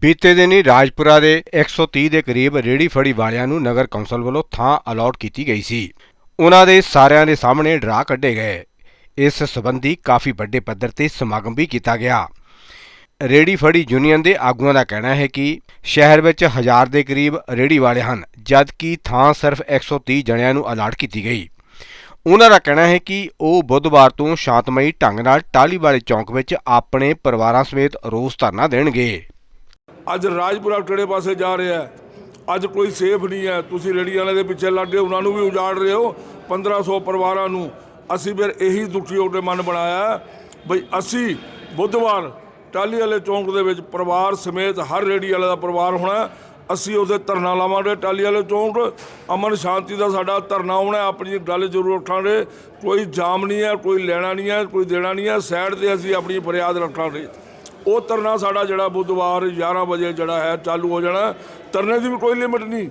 ਬੀਤੇ ਦਿਨੀ ਰਾਜਪੁਰਾ ਦੇ 130 ਦੇ ਕਰੀਬ ਰੇੜੀ ਫੜੀ ਵਾਲਿਆਂ ਨੂੰ ਨਗਰ ਕੌਂਸਲ ਵੱਲੋਂ ਥਾਂ ਅਲਾਟ ਕੀਤੀ ਗਈ ਸੀ। ਉਹਨਾਂ ਦੇ ਸਾਰਿਆਂ ਦੇ ਸਾਹਮਣੇ ਡਰਾ ਕੱਢੇ ਗਏ। ਇਸ ਸਬੰਧੀ ਕਾਫੀ ਵੱਡੇ ਪੱਧਰ ਤੇ ਸਮਾਗਮ ਵੀ ਕੀਤਾ ਗਿਆ। ਰੇੜੀ ਫੜੀ ਯੂਨੀਅਨ ਦੇ ਆਗੂਆਂ ਦਾ ਕਹਿਣਾ ਹੈ ਕਿ ਸ਼ਹਿਰ ਵਿੱਚ ਹਜ਼ਾਰ ਦੇ ਕਰੀਬ ਰੇੜੀ ਵਾਲੇ ਹਨ, ਜਦਕਿ ਥਾਂ ਸਿਰਫ 130 ਜਣਿਆਂ ਨੂੰ ਅਲਾਟ ਕੀਤੀ ਗਈ। ਉਹਨਾਂ ਦਾ ਕਹਿਣਾ ਹੈ ਕਿ ਉਹ ਬੁੱਧਵਾਰ ਤੋਂ ਸ਼ਾਂਤਮਈ ਢੰਗ ਨਾਲ ਟਾਹਲੀ ਵਾਲੇ ਚੌਂਕ ਵਿੱਚ ਆਪਣੇ ਪਰਿਵਾਰਾਂ ਸਮੇਤ ਰੋਸ ਧਰਨਾ ਦੇਣਗੇ। ਅੱਜ ਰਾਜਪੁਰਾ ਕਿਹੜੇ ਪਾਸੇ ਜਾ ਰਿਹਾ ਹੈ? ਅੱਜ ਕੋਈ ਸੇਫ ਨਹੀਂ ਹੈ। ਤੁਸੀਂ ਰੇੜੀ ਵਾਲੇ ਦੇ ਪਿੱਛੇ ਲੱਗੇ ਉਹਨਾਂ ਨੂੰ ਵੀ ਉਜਾੜ ਰਹੇ ਹੋ। 1500 ਪਰਿਵਾਰਾਂ ਨੂੰ ਅਸੀਂ ਫਿਰ ਇਹੀ ਦੁਖੀ ਹੋ ਕੇ ਮਨ ਬਣਾਇਆ ਬਈ ਅਸੀਂ ਬੁੱਧਵਾਰ ਟਾਲੀ ਵਾਲੇ ਚੌਂਕ ਦੇ ਵਿੱਚ ਪਰਿਵਾਰ ਸਮੇਤ ਹਰ ਰੇੜੀ ਵਾਲੇ ਦਾ ਪਰਿਵਾਰ ਹੋਣਾ ਅਸੀਂ ਉਹਦੇ ਧਰਨਾ ਲਾਵਾਂਗੇ ਟਾਲੀ ਵਾਲੇ ਚੌਂਕ। ਅਮਨ ਸ਼ਾਂਤੀ ਦਾ ਸਾਡਾ ਧਰਨਾ ਹੋਣਾ ਆਪਣੀ ਗੱਲ ਜ਼ਰੂਰ ਰੱਖਾਂਗੇ। ਕੋਈ ਜਾਮ ਨਹੀਂ ਹੈ, ਕੋਈ ਲੈਣਾ ਨਹੀਂ ਹੈ, ਕੋਈ ਦੇਣਾ ਨਹੀਂ ਹੈ। ਸਾਈਡ ਤੇ ਅਸੀਂ ਆਪਣੀ ਫਰਿਆਦ ਰੱਖਾਂਗੇ। ਉਹ ਧਰਨਾ ਸਾਡਾ ਜਿਹੜਾ ਬੁੱਧਵਾਰ 11 ਵਜੇ ਜਿਹੜਾ ਹੈ ਚਾਲੂ ਹੋ ਜਾਣਾ। ਧਰਨੇ ਦੀ ਵੀ ਕੋਈ ਲਿਮਿਟ ਨਹੀਂ।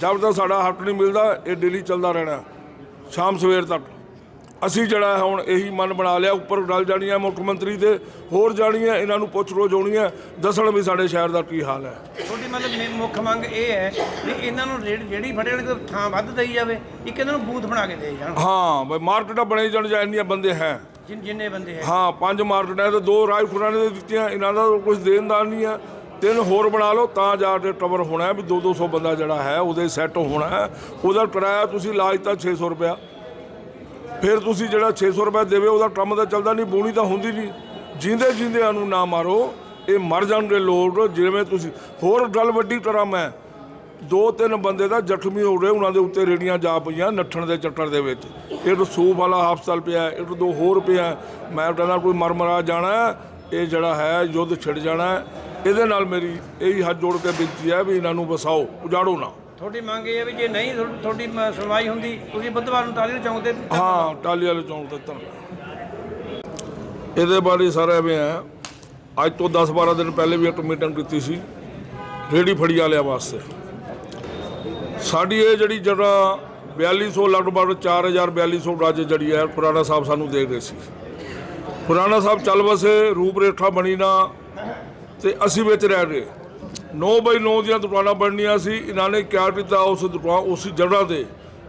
ਜਦ ਤੱਕ ਸਾਡਾ ਹੱਕ ਨਹੀਂ ਮਿਲਦਾ ਇਹ ਡੇਲੀ ਚੱਲਦਾ ਰਹਿਣਾ। ਸ਼ਾਮ ਸਵੇਰ ਤੱਕ। ਅਸੀਂ ਜਿਹੜਾ ਹੁਣ ਇਹੀ ਮਨ ਬਣਾ ਲਿਆ ਉੱਪਰ ਗੱਲ ਜਾਣੀ ਹੈ ਮੁੱਖ ਮੰਤਰੀ ਤੇ ਹੋਰ ਜਾਣੀ ਹੈ ਇਹਨਾਂ ਨੂੰ ਪੁੱਛ ਰੋਜ਼ ਹੋਣੀ ਹੈ ਦੱਸਣ ਵੀ ਸਾਡੇ ਸ਼ਹਿਰ ਦਾ ਕੀ ਹਾਲ ਹੈ। ਤੁਹਾਡੀ ਮਤਲਬ ਮੁੱਖ ਮੰਗ ਇਹ ਹੈ ਵੀ ਇਹਨਾਂ ਨੂੰ ਜਿਹੜੀ ਫੜੇ ਤੋਂ ਥਾਂ ਵੱਧ ਦੇਈ ਜਾਵੇ। ਇੱਕ ਇਹਨਾਂ ਨੂੰ ਬੂਥ ਬਣਾ ਕੇ ਦੇ ਜਾਣ। ਹਾਂ ਬਈ ਮਾਰਕੀਟਾਂ ਬਣੇ ਜਾਣ ਜਾਂ ਇੰਨੀਆਂ ਬੰਦੇ ਹੈ। ਜਿਨ ਜਿੰਨੇ ਬੰਦੇ ਹੈ ਹਾਂ, ਪੰਜ ਮਾਰਕੀਟਾਂ ਤੇ ਦੋ ਰਾਜਪੁਰਾਂ ਨੇ ਦਿੱਤੀਆਂ, ਇਹਨਾਂ ਦਾ ਕੁਝ ਦੇਣਦਾਰ ਨਹੀਂ ਹੈ ਤਿੰਨ ਹੋਰ ਬਣਾ ਲਓ, ਤਾਂ ਜਾ ਕੇ ਟਵਰ ਹੋਣਾ ਹੈ ਵੀ 2-200 ਬੰਦਾ ਜਿਹੜਾ ਹੈ, ਉਹਦੇ ਸੈੱਟ ਹੋਣਾ ਹੈ। ਉਹਦਾ ਕਿਰਾਇਆ ਤੁਸੀਂ ਲਾਜ ਤਾਂ 600 ਰੁਪਇਆ। ਫਿਰ ਤੁਸੀਂ ਜਿਹੜਾ 600 ਰੁਪਏ ਦੇਵੇ, ਉਹਦਾ ਕੰਮ ਤਾਂ ਚੱਲਦਾ ਨਹੀਂ, ਬੋਣੀ ਤਾਂ ਹੁੰਦੀ ਨਹੀਂ। ਜਿੰਦੇ ਜਿੰਦਿਆਂ ਨੂੰ ਨਾ ਮਾਰੋ, ਇਹ ਮਰ ਜਾਣਗੇ ਲੋਕ ਜਿਵੇਂ ਤੁਸੀਂ ਹੋਰ ਗੱਲ ਵੱਡੀ ਟਰਮ ਹੈ ਦੋ ਤਿੰਨ ਬੰਦੇ ਤਾਂ ਜ਼ਖਮੀ ਹੋ ਗਏ ਉਹਨਾਂ ਦੇ ਉੱਤੇ ਰੇੜੀਆਂ ਜਾ ਪਈਆਂ ਨੱਠਣ ਦੇ ਚੱਕਰ ਦੇ ਵਿੱਚ। ਇੱਕ ਸੂਪ ਵਾਲਾ ਹਸਪਤਾਲ ਪਿਆ ਹੈ, ਇੱਕ ਦੋ ਹੋਰ ਪਿਆ। ਮੈਂ ਕਹਿੰਦਾ ਕੋਈ ਮਰ ਮਰਾ ਜਾਣਾ ਇਹ ਜਿਹੜਾ ਹੈ ਯੁੱਧ ਛਿੜ ਜਾਣਾ। ਇਹਦੇ ਨਾਲ ਮੇਰੀ ਇਹੀ ਹੱਥ ਜੋੜ ਕੇ ਬੇਨਤੀ ਹੈ ਵੀ ਇਹਨਾਂ ਨੂੰ ਵਸਾਓ ਉਜਾੜੋ ਨਾ। ਤੁਹਾਡੀ ਮੰਗ ਇਹ ਹੈ ਵੀ ਜੇ ਨਹੀਂ ਤੁਹਾ- ਤੁਹਾਡੀ ਮ- ਸੁਣਵਾਈ ਹੁੰਦੀ ਤੁਸੀਂ ਬੁੱਧਵਾਰ ਨੂੰ ਤਾਲੀ ਚੌਂਕ ਤੇ ਹਾਂ ਟਾਲੀ ਵਾਲੇ ਚੌਂਕ ਤੇ ਧਰਨਾ ਇਹਦੇ ਬਾਰੇ ਸਾਰਾ ਐਵੇਂ ਹੈ ਅੱਜ ਤੋਂ 10-12 ਦਿਨ ਪਹਿਲੇ ਵੀ ਇੱਕ ਮੀਟਿੰਗ ਕੀਤੀ ਸੀ ਰੇੜੀ ਫੜੀ ਵਾਲਿਆਂ ਵਾਸਤੇ। ਸਾਡੀ ਇਹ ਜਿਹੜੀ ਜਗ੍ਹਾ 4200 ਲਗਭਗ 4000 4200 ਗੱਜ ਜਿਹੜੀ ਹੈ, ਪੁਰਾਣਾ ਸਾਹਿਬ ਸਾਨੂੰ ਦੇ ਗਏ ਸੀ। ਪੁਰਾਣਾ ਸਾਹਿਬ ਚੱਲ ਵਸੇ ਰੂਪ ਰੇਖਾ ਬਣੀ ਨਾ, ਤੇ ਅਸੀਂ ਵਿੱਚ ਰਹਿ ਗਏ। 9 ਬਾਈ 9 ਦੀਆਂ ਦੁਕਾਨਾਂ ਬਣਨੀਆਂ ਸੀ, ਇਹਨਾਂ ਨੇ ਕਿਆ ਕੀਤਾ, ਉਸ ਦੁਕਾਨ, ਉਸ ਜਗ੍ਹਾ ਤੇ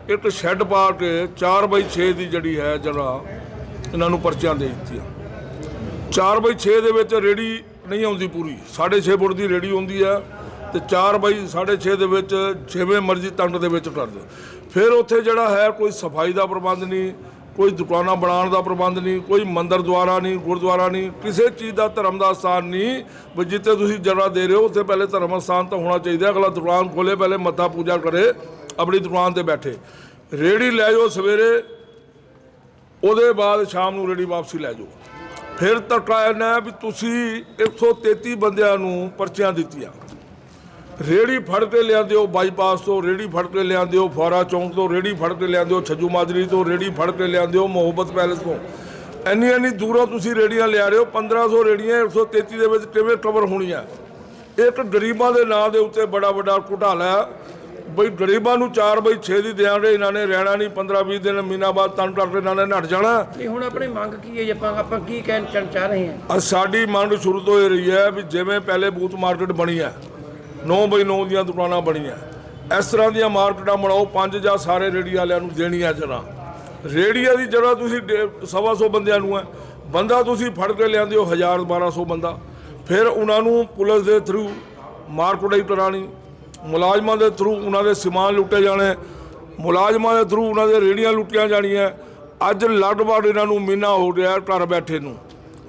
ਇੱਕ ਸ਼ੈੱਡ ਪਾ ਕੇ 4 ਬਾਈ 6 ਦੀ ਜਿਹੜੀ ਹੈ ਜਗ੍ਹਾ, ਇਹਨਾਂ ਨੂੰ ਪਰਚੀਆਂ ਦੇ ਦਿੱਤੀਆਂ। 4 ਬਾਈ 6 ਦੇ ਵਿੱਚ ਰੇੜੀ ਨਹੀਂ ਆਉਂਦੀ ਪੂਰੀ 6.5 ਫੁੱਟ ਦੀ ਰੇੜੀ ਆਉਂਦੀ ਹੈ ਤੇ 4 ਬਾਈ 6.5 ਦੇ ਵਿੱਚ ਜਿਵੇਂ ਮਰਜ਼ੀ ਤੰਗ ਦੇ ਵਿੱਚ ਕਰ ਦਿਓ। ਫਿਰ ਉੱਥੇ ਜਿਹੜਾ ਹੈ ਕੋਈ ਸਫ਼ਾਈ ਦਾ ਪ੍ਰਬੰਧ ਨਹੀਂ, ਕੋਈ ਦੁਕਾਨਾਂ ਬਣਾਉਣ ਦਾ ਪ੍ਰਬੰਧ ਨਹੀਂ, ਕੋਈ ਮੰਦਰ ਦੁਆਰਾ ਨਹੀਂ, ਗੁਰਦੁਆਰਾ ਨਹੀਂ, ਕਿਸੇ ਚੀਜ਼ ਦਾ ਧਰਮ ਦਾ ਸਥਾਨ ਨਹੀਂ। ਵੀ ਜਿੱਥੇ ਤੁਸੀਂ ਜਗ੍ਹਾ ਦੇ ਰਹੇ ਹੋ, ਉੱਥੇ ਪਹਿਲੇ ਧਰਮ ਸਥਾਨ ਤਾਂ ਹੋਣਾ ਚਾਹੀਦਾ ਅਗਲਾ ਦੁਕਾਨ ਖੋਲੇ, ਪਹਿਲੇ ਮੱਥਾ ਪੂਜਾ ਕਰੇ, ਆਪਣੀ ਦੁਕਾਨ ਤੇ ਬੈਠੇ। ਰੇੜੀ ਲੈ ਜਾਓ ਸਵੇਰੇ, ਉਹਦੇ ਬਾਅਦ ਸ਼ਾਮ ਨੂੰ ਰੇੜੀ ਵਾਪਸੀ ਲੈ ਜਾਓ। ਫਿਰ ਧੱਕਾ ਇਹਨਾਂ ਹੈ ਵੀ ਤੁਸੀਂ 133 ਬੰਦਿਆਂ ਨੂੰ ਪਰਚੀਆਂ ਦਿੱਤੀਆਂ। ਰੇੜੀ ਫੜ ਕੇ ਲਿਆਂਦੇ ਹੋ ਬਾਈਪਾਸ ਤੋਂ ਰੇੜੀ ਫੜ ਕੇ ਲਿਆਂਦੇ ਹੋ ਫੁਆਰਾ ਚੌਂਕ ਤੋਂ ਰੇੜੀ ਫੜ ਕੇ ਲਿਆਂਦੇ ਹੋ ਛੱਜੂ ਮਾਜਰੀ ਤੋਂ ਰੇੜੀ ਫੜ ਕੇ ਲਿਆਂਦੇ ਹੋ ਮੁਹੱਬਤ ਪੈਲੇਸ ਤੋਂ। ਇੰਨੀ ਇੰਨੀ ਦੂਰੋਂ ਤੁਸੀਂ ਰੇੜੀਆਂ ਲਿਆ ਰਹੇ ਹੋ 1500 ਰੇੜੀਆਂ 133 ਦੇ ਵਿੱਚ ਕਿਵੇਂ ਕਵਰ ਹੋਣੀਆਂ? ਇੱਕ ਗਰੀਬਾਂ ਦੇ ਨਾਂ ਦੇ ਉੱਤੇ ਬੜਾ ਵੱਡਾ ਘੁਟਾਲਾ ਬਈ ਗਰੀਬਾਂ ਨੂੰ 4 ਬਈ 6 ਦੀ ਦਿਆਂਗੇ ਇਹਨਾਂ ਨੇ ਰਹਿਣਾ ਨਹੀਂ 15 20 ਦਿਨ ਮਹੀਨਾ ਬਾਅਦ ਤੰਗ ਕਰਕੇ ਇਹਨਾਂ ਨੇ ਨੱਠ ਜਾਣਾ। ਨਹੀਂ ਹੁਣ ਆਪਣੀ ਮੰਗ ਕੀ ਹੈ ਜੀ? ਆਪਾਂ ਆਪਾਂ ਕੀ ਕਹਿਣ ਚਾਹ ਰਹੇ ਹਾਂ? ਸਾਡੀ ਮੰਗ ਸ਼ੁਰੂ ਤੋਂ ਇਹ ਰਹੀ ਹੈ ਵੀ ਜਿਵੇਂ ਪਹਿਲੇ ਬੂਥ ਮਾਰਕੀਟ ਬਣੀ ਹੈ 9 ਬਈ 9 ਦੀਆਂ ਦੁਕਾਨਾਂ ਬਣੀਆਂ। ਇਸ ਤਰ੍ਹਾਂ ਦੀਆਂ ਮਾਰਕੀਟਾਂ ਬਣਾਓ, ਪੰਜ ਜਾਂ ਸਾਰੇ ਰੇੜੀ ਵਾਲਿਆਂ ਨੂੰ ਦੇਣੀਆਂ ਜਰਾ ਰੇੜੀਆਂ ਦੀ ਜਗ੍ਹਾ ਤੁਸੀਂ ਡੇ- ਸਵਾ ਸੌ ਬੰਦਿਆਂ ਨੂੰ ਹੈ। ਬੰਦਾ ਤੁਸੀਂ ਫੜ ਕੇ ਲਿਆਂਦੇ ਹੋ 1000 1200 ਬੰਦਾ। ਫਿਰ ਉਹਨਾਂ ਨੂੰ ਪੁਲਿਸ ਦੇ ਥਰੂ ਮਾਰਕੀਟਾਈ ਕਰਾਣੀ ਮੁਲਾਜ਼ਮਾਂ ਦੇ ਥਰੂ ਉਹਨਾਂ ਦੇ ਸਮਾਨ ਲੁੱਟੇ ਜਾਣੇ, ਮੁਲਾਜ਼ਮਾਂ ਦੇ ਥਰੂ ਉਹਨਾਂ ਦੇ ਰੇੜੀਆਂ ਲੁੱਟੀਆਂ ਜਾਣੀਆਂ। ਅੱਜ ਲਗਭਗ ਇਹਨਾਂ ਨੂੰ ਮਹੀਨਾ ਹੋ ਗਿਆ ਘਰ ਬੈਠੇ ਨੂੰ।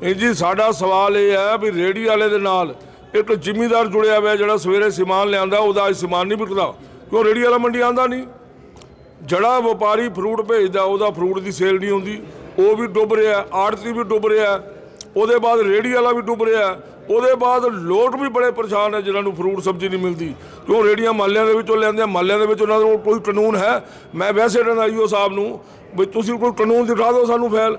ਇਹ ਜੀ ਸਾਡਾ ਸਵਾਲ ਇਹ ਹੈ ਵੀ ਰੇੜੀ ਵਾਲੇ ਦੇ ਨਾਲ ਇੱਕ ਜ਼ਿਮੀਦਾਰ ਜੁੜਿਆ ਹੋਇਆ ਜਿਹੜਾ ਸਵੇਰੇ ਸਮਾਨ ਲਿਆਂਦਾ, ਉਹਦਾ ਅੱਜ ਸਮਾਨ ਨਹੀਂ ਵਿਕਦਾ। ਕਿਉਂ ਰੇੜੀ ਵਾਲਾ ਮੰਡੀ ਆਂਦਾ ਨਹੀਂ? ਜਿਹੜਾ ਵਪਾਰੀ ਫਰੂਟ ਭੇਜਦਾ, ਉਹਦਾ ਫਰੂਟ ਦੀ ਸੇਲ ਨਹੀਂ ਹੁੰਦੀ। ਉਹ ਵੀ ਡੁੱਬ ਰਿਹਾ, ਆੜਤੀ ਵੀ ਡੁੱਬ ਰਿਹਾ, ਉਹਦੇ ਬਾਅਦ ਰੇੜੀ ਵਾਲਾ ਵੀ ਡੁੱਬ ਰਿਹਾ, ਉਹਦੇ ਬਾਅਦ ਲੋਕ ਵੀ ਬੜੇ ਪਰੇਸ਼ਾਨ ਹੈ ਜਿਨ੍ਹਾਂ ਨੂੰ ਫਰੂਟ, ਸਬਜ਼ੀ ਨਹੀਂ ਮਿਲਦੀ। ਕਿਉਂ ਰੇੜੀਆਂ ਮਾਲਿਆਂ ਦੇ ਵਿੱਚੋਂ ਲੈਂਦੇ ਆ ਮਾਲਿਆਂ ਦੇ ਵਿੱਚ ਉਹਨਾਂ ਦਾ ਕੋਈ ਕਾਨੂੰਨ ਹੈ? ਮੈਂ ਵੈਸੇ ਕਹਿੰਦਾ ਈਓ ਸਾਹਿਬ ਨੂੰ, ਵੀ ਤੁਸੀਂ ਕੋਈ ਕਾਨੂੰਨ ਦਿਖਾ ਦਿਓ ਸਾਨੂੰ ਫੈਲ।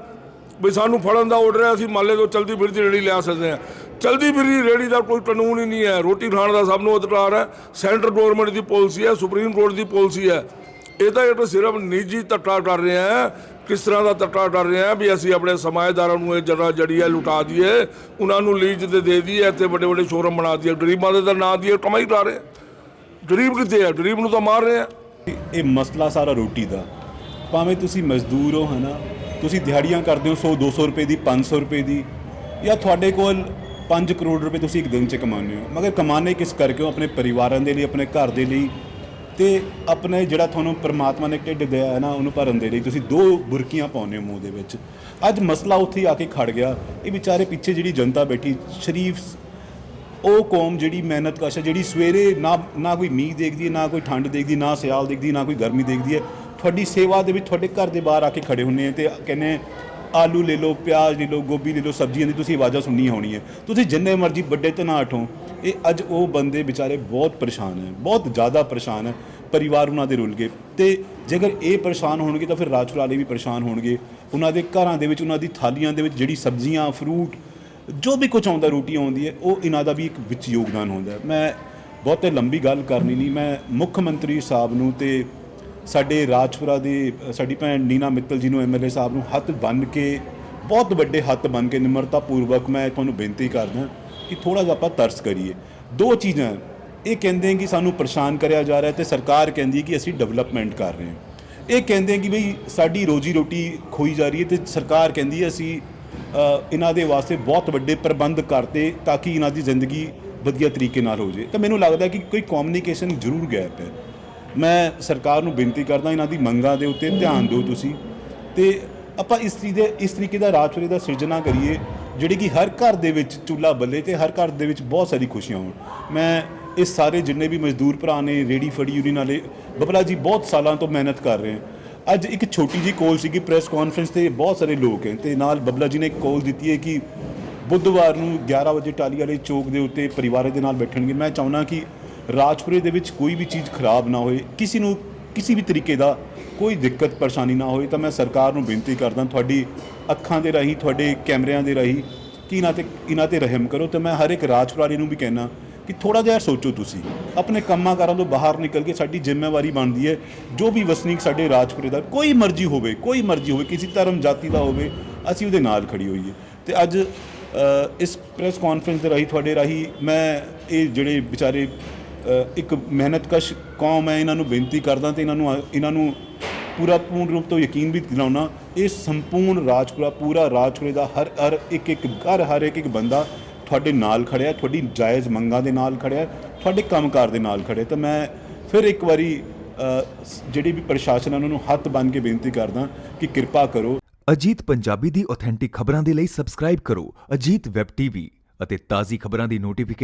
ਵੀ ਸਾਨੂੰ ਫੜਨ ਦਾ ਆਰਡਰ ਹੈ, ਅਸੀਂ ਮਾਲੇ ਤੋਂ ਚਲਦੀ ਫਿਰਦੀ ਰੇੜੀ ਲਿਆ ਸਕਦੇ ਹਾਂ। ਚਲਦੀ ਫਿਰਦੀ ਰੇੜੀ ਦਾ ਕੋਈ ਕਾਨੂੰਨ ਹੀ ਨਹੀਂ ਹੈ। ਰੋਟੀ ਖਾਣ ਦਾ ਸਭ ਨੂੰ ਅਧਿਕਾਰ ਹੈ। ਸੈਂਟਰ ਗਵਰਨਮੈਂਟ ਦੀ ਪਾਲਿਸੀ ਹੈ, ਸੁਪਰੀਮ ਕੋਰਟ ਦੀ ਪਾਲਿਸੀ ਹੈ। ਇਹ ਤਾਂ ਇਹ ਸਿਰਫ ਨਿੱਜੀ ਤੱਟਾ ਕਰ ਰਿਹਾ ਹੈ। ਕਿਸ ਤਰ੍ਹਾਂ ਦਾ ਤੱਟਾ ਡਰ ਰਿਹਾ ਆ ਵੀ ਅਸੀਂ ਆਪਣੇ ਸਮਾਜਦਾਰਾਂ ਨੂੰ ਇਹ ਜਰਾ ਜੜੀ ਹੈ ਲੁਟਾ ਦਈਏ, ਉਹਨਾਂ ਨੂੰ ਲੀਜ਼ ਤੇ ਦੇ ਦਈਏ, ਇੱਥੇ ਵੱਡੇ ਵੱਡੇ ਸ਼ੋਰੂਮ ਬਣਾ ਦਈਏ, ਗਰੀਬਾਂ ਦੇ ਤਾਂ ਨਾਂ ਦਈਏ, ਕਮਾਈ ਲਾ ਰਹੇ ਗਰੀਬ ਕਿੱਥੇ ਹੈ? ਗਰੀਬ ਨੂੰ ਤਾਂ ਮਾਰ ਰਹੇ ਆ ਇਹ ਮਸਲਾ ਸਾਰਾ ਰੋਟੀ ਦਾ। ਭਾਵੇਂ ਤੁਸੀਂ ਮਜ਼ਦੂਰ ਹੋ ਹਨਾ ਤੁਸੀਂ ਦਿਹਾੜੀਆਂ ਕਰਦੇ ਹੋ 100 200 ਰੁਪਏ ਦੀ 500 ਰੁਪਏ ਦੀ, ਜਾਂ ਤੁਹਾਡੇ ਕੋਲ 5 ਕਰੋੜ ਰੁਪਏ ਤੁਸੀਂ ਇੱਕ ਦਿਨ 'ਚ ਕਮਾਉਂਦੇ ਹੋ। ਮਗਰ ਕਮਾਉਂਦੇ ਕਿਸ ਕਰਕੇ ਹੋ? ਆਪਣੇ ਪਰਿਵਾਰਾਂ ਦੇ ਲਈ, ਆਪਣੇ ਘਰ ਦੇ ਲਈ, ਤੇ ਆਪਣੇ ਜਿਹੜਾ ਤੁਹਾਨੂੰ ਪਰਮਾਤਮਾ ਨੇ ਢਿੱਡ ਦਿਆ ਹੈ ਨਾ, ਉਹਨੂੰ ਭਰਨ ਦੇ ਲਈ ਤੁਸੀਂ ਦੋ ਬੁਰਕੀਆਂ ਪਾਉਂਦੇ ਹੋ ਮੂੰਹ ਦੇ ਵਿੱਚ। ਅੱਜ ਮਸਲਾ ਉੱਥੇ ਹੀ ਆ ਕੇ ਖੜ ਗਿਆ। ਇਹ ਵਿਚਾਰੇ ਪਿੱਛੇ ਜਿਹੜੀ ਜਨਤਾ ਬੈਠੀ, ਸ਼ਰੀਫ, ਉਹ ਕੌਮ ਜਿਹੜੀ ਮਿਹਨਤ ਕਸ਼ ਹੈ, ਜਿਹੜੀ ਸਵੇਰੇ ਨਾ ਨਾ ਕੋਈ ਮੀਂਹ ਦੇਖਦੀ ਹੈ, ਨਾ ਕੋਈ ਠੰਡ ਦੇਖਦੀ, ਨਾ ਸਿਆਲ ਦੇਖਦੀ, ਨਾ ਕੋਈ ਗਰਮੀ ਦੇਖਦੀ ਹੈ ਤੁਹਾਡੀ ਸੇਵਾ ਦੇ ਵਿੱਚ ਤੁਹਾਡੇ ਘਰ ਦੇ ਬਾਹਰ ਆ ਕੇ ਖੜੇ ਹੁੰਨੇ ਆ ਤੇ ਕਹਿੰਦੇ ਆਲੂ ਲੈ ਲਓ, ਪਿਆਜ਼ ਲੈ ਲਓ, ਗੋਭੀ ਲੈ ਲਓ, ਸਬਜ਼ੀਆਂ ਦੀ ਤੁਸੀਂ ਆਵਾਜ਼ਾਂ ਸੁਣਨੀਆਂ ਹੋਣੀਆਂ। ਤੁਸੀਂ ਜਿੰਨੇ ਮਰਜ਼ੀ ਵੱਡੇ ਤਨਾਟ ਹੋ ਇਹ ਅੱਜ ਉਹ ਬੰਦੇ ਵਿਚਾਰੇ ਬਹੁਤ ਪਰੇਸ਼ਾਨ ਹੈ, ਬਹੁਤ ਜ਼ਿਆਦਾ ਪਰੇਸ਼ਾਨ ਹੈ, ਪਰਿਵਾਰ ਉਹਨਾਂ ਦੇ ਰੁਲ ਗਏ। ਤੇ ਜੇਕਰ ਇਹ ਪਰੇਸ਼ਾਨ ਹੋਣਗੇ ਤਾਂ ਫਿਰ ਰਾਜਪੁਰ ਵੀ ਪਰੇਸ਼ਾਨ ਹੋਣਗੇ। ਉਹਨਾਂ ਦੇ ਘਰਾਂ ਦੇ ਵਿੱਚ, ਉਹਨਾਂ ਦੀ ਥਾਲੀਆਂ ਦੇ ਵਿੱਚ ਜਿਹੜੀ ਸਬਜ਼ੀਆਂ ਫਰੂਟ ਜੋ ਵੀ ਕੁਝ ਆਉਂਦਾ ਰੋਟੀ ਆਉਂਦੀ ਹੈ ਉਹ ਇਹਨਾਂ ਦਾ ਵੀ ਇੱਕ ਵਿੱਚ ਯੋਗਦਾਨ ਹੁੰਦਾ ਮੈਂ ਬਹੁਤੇ ਲੰਬੀ ਗੱਲ ਕਰਨੀ ਨਹੀਂ, ਮੈਂ ਮੁੱਖ ਮੰਤਰੀ ਸਾਹਿਬ ਨੂੰ ਤੇ ਸਾਡੇ ਰਾਜਪੁਰਾ ਦੇ ਸਾਡੀ ਭੈਣ ਨੀਨਾ ਮਿੱਤਲ ਜੀ ਨੂੰ ਐਮਐਲਏ ਸਾਹਿਬ ਨੂੰ ਹੱਥ ਬੰਨ ਕੇ, ਬਹੁਤ ਵੱਡੇ ਹੱਥ ਬੰਨ ਕੇ ਨਿਮਰਤਾ ਪੂਰਵਕ ਮੈਂ ਤੁਹਾਨੂੰ ਬੇਨਤੀ ਕਰਦਾ ਕਿ ਥੋੜਾ ਜਿਹਾ ਆਪਾਂ ਤਰਸ ਕਰੀਏ। ਦੋ ਚੀਜ਼ਾਂ ਇਹ ਕਹਿੰਦੇ ਕਿ ਸਾਨੂੰ ਪਰੇਸ਼ਾਨ ਕਰਿਆ ਜਾ ਰਿਹਾ ਤੇ ਸਰਕਾਰ ਕਹਿੰਦੀ ਹੈ ਕਿ ਅਸੀਂ ਡਿਵੈਲਪਮੈਂਟ ਕਰ ਰਹੇ ਹਾਂ। ਇਹ ਕਹਿੰਦੇ ਕਿ ਬਈ ਸਾਡੀ ਰੋਜੀ ਰੋਟੀ ਖੋਈ ਜਾ ਰਹੀ ਹੈ ਤੇ ਸਰਕਾਰ ਕਹਿੰਦੀ ਅਸੀਂ ਇਹਨਾਂ ਦੇ ਵਾਸਤੇ ਬਹੁਤ ਵੱਡੇ ਪ੍ਰਬੰਧ ਕਰਤੇ ਤਾਂ ਕਿ ਇਹਨਾਂ ਦੀ ਜ਼ਿੰਦਗੀ ਵਧੀਆ ਤਰੀਕੇ ਨਾਲ ਹੋ ਜਾਏ। ਤਾਂ ਮੈਨੂੰ ਲੱਗਦਾ ਕਿ ਕੋਈ ਕਮਿਊਨੀਕੇਸ਼ਨ ਜ਼ਰੂਰ ਗੈਪ ਹੈ। ਮੈਂ ਸਰਕਾਰ ਨੂੰ ਬੇਨਤੀ ਕਰਦਾ, ਇਹਨਾਂ ਦੀ ਮੰਗਾਂ ਦੇ ਉੱਤੇ ਧਿਆਨ ਦਿਓ ਤੁਸੀਂ। ਤੇ ਆਪਾਂ ਇਸ ਚੀਜ਼ ਦੇ, ਇਸ ਤਰੀਕੇ ਦਾ ਰਾਜਪੁਰੇ ਦਾ ਸਿਰਜਣਾ ਕਰੀਏ, ਜਿਹੜੀ ਕਿ ਹਰ ਘਰ ਦੇ ਵਿੱਚ ਚੁੱਲ੍ਹਾ ਬੱਲੇ ਤੇ ਹਰ ਘਰ ਦੇ ਵਿੱਚ ਬਹੁਤ ਸਾਰੀ ਖੁਸ਼ੀਆਂ ਹੋਣ। ਮੈਂ ਇਸ ਸਾਰੇ ਜਿੰਨੇ ਵੀ ਮਜ਼ਦੂਰ ਭਰਾ ਨੇ ਰੇੜੀ ਫੜੀ ਯੂਨੀਅਨ ਵਾਲੇ ਬਬਲਾ ਜੀ ਬਹੁਤ ਸਾਲਾਂ ਤੋਂ ਮਿਹਨਤ ਕਰ ਰਹੇ ਹਨ ਅੱਜ ਇੱਕ ਛੋਟੀ ਜੀ ਕੋਲ ਸੀਗੀ ਪ੍ਰੈਸ ਕਾਨਫਰੰਸ ਤੇ ਬਹੁਤ ਸਾਰੇ ਲੋਕ ਹੈ, ਤੇ ਨਾਲ ਬਬਲਾ ਜੀ ਨੇ ਇੱਕ ਕੋਲ ਦਿੱਤੀ ਹੈ ਕਿ ਬੁੱਧਵਾਰ ਨੂੰ 11 ਵਜੇ ਟਾਲੀ ਵਾਲੇ ਚੌਕ ਦੇ ਉੱਤੇ ਪਰਿਵਾਰਾਂ ਦੇ ਨਾਲ ਬੈਠਣਗੇ। ਮੈਂ ਚਾਹੁੰਦਾ ਕਿ ਰਾਜਪੁਰੇ ਦੇ ਵਿੱਚ ਕੋਈ ਵੀ ਚੀਜ਼ ਖਰਾਬ ਨਾ ਹੋਏ, ਕਿਸੇ ਨੂੰ ਕਿਸੇ ਵੀ ਤਰੀਕੇ ਦਾ ਕੋਈ ਦਿੱਕਤ ਪਰੇਸ਼ਾਨੀ ਨਾ ਹੋਏ, ਤਾਂ ਮੈਂ ਸਰਕਾਰ ਨੂੰ ਬੇਨਤੀ ਕਰਦਾ ਤੁਹਾਡੀ ਅੱਖਾਂ ਦੇ ਰਾਹੀਂ, ਤੁਹਾਡੇ ਕੈਮਰਿਆਂ ਦੇ ਰਾਹੀਂ ਕਿ ਇਹਨਾਂ ਤੇ ਇਹਨਾਂ ਤੇ ਰਹਿਮ ਕਰੋ। ਤੇ ਮੈਂ ਹਰ ਇੱਕ ਰਾਜਪੁਰਾਰੀ ਨੂੰ ਵੀ ਕਹਿਣਾ ਕਿ ਥੋੜਾ ਜਿਹਾ ਸੋਚੋ ਤੁਸੀਂ। ਆਪਣੇ ਕੰਮਾਂ ਕਾਰਾਂ ਤੋਂ ਬਾਹਰ ਨਿਕਲ ਕੇ ਸਾਡੀ ਜ਼ਿੰਮੇਵਾਰੀ ਬਣਦੀ ਹੈ। ਜੋ ਵੀ ਵਸਨੀਕ ਸਾਡੇ ਰਾਜਪੁਰੇ ਦਾ, ਕੋਈ ਮਰਜ਼ੀ ਹੋਵੇ, ਕੋਈ ਮਰਜ਼ੀ ਹੋਵੇ, ਕਿਸੇ ਧਰਮ ਜਾਤੀ ਦਾ ਹੋਵੇ, ਅਸੀਂ ਉਹਦੇ ਨਾਲ ਖੜੀ ਹੋਈਏ। ਤੇ ਅੱਜ ਇਸ ਪ੍ਰੈਸ ਕਾਨਫਰੰਸ ਦੇ ਰਾਹੀਂ, ਤੁਹਾਡੇ ਰਾਹੀਂ ਮੈਂ ਇਹ ਜਿਹੜੇ ਵਿਚਾਰੇ ਇੱਕ ਮਿਹਨਤਕਸ਼ ਕੌਮ ਹੈ, ਇਹਨਾਂ ਨੂੰ ਬੇਨਤੀ ਕਰਦਾ ਤੇ ਇਹਨਾਂ ਨੂੰ ਇਹਨਾਂ ਨੂੰ ਪੂਰਾ ਪੂਰਨ ਰੂਪ ਤੋਂ ਯਕੀਨ ਵੀ ਦਿਲਾਉਣਾ। ਇਹ ਸੰਪੂਰਨ ਰਾਜਪੁਰਾ, ਪੂਰਾ ਰਾਜਪੁਰੇ ਦਾ ਹਰ ਹਰ ਇੱਕ ਇੱਕ ਘਰ, ਹਰ ਇੱਕ ਇੱਕ ਬੰਦਾ ਤੁਹਾਡੇ ਨਾਲ ਖੜਿਆ ਤੁਹਾਡੀ ਜਾਇਜ਼ ਮੰਗਾਂ ਦੇ ਨਾਲ ਖੜਿਆ ਤੁਹਾਡੇ ਕੰਮਕਾਰ ਦੇ ਨਾਲ ਖੜਿਆ ਤਾਂ ਮੈਂ ਫਿਰ ਇੱਕ ਵਾਰੀ ਜਿਹੜੀ ਵੀ ਪ੍ਰਸ਼ਾਸਨ ਹੈ, ਉਹਨਾਂ ਨੂੰ ਹੱਥ ਬੰਨ੍ਹ ਕੇ ਬੇਨਤੀ ਕਰਦਾ ਕਿ ਕਿਰਪਾ ਕਰੋ। ਅਜੀਤ ਪੰਜਾਬੀ ਦੀ ਆਥੈਂਟਿਕ ਖਬਰਾਂ ਦੇ ਲਈ ਸਬਸਕ੍ਰਾਈਬ ਕਰੋ ਅਜੀਤ ਵੈਬ ਟੀਵੀ ਅਤੇ ਤਾਜ਼ੀ ਖਬਰਾਂ ਦੀ ਨੋਟੀਫਿਕੇਸ਼ਨ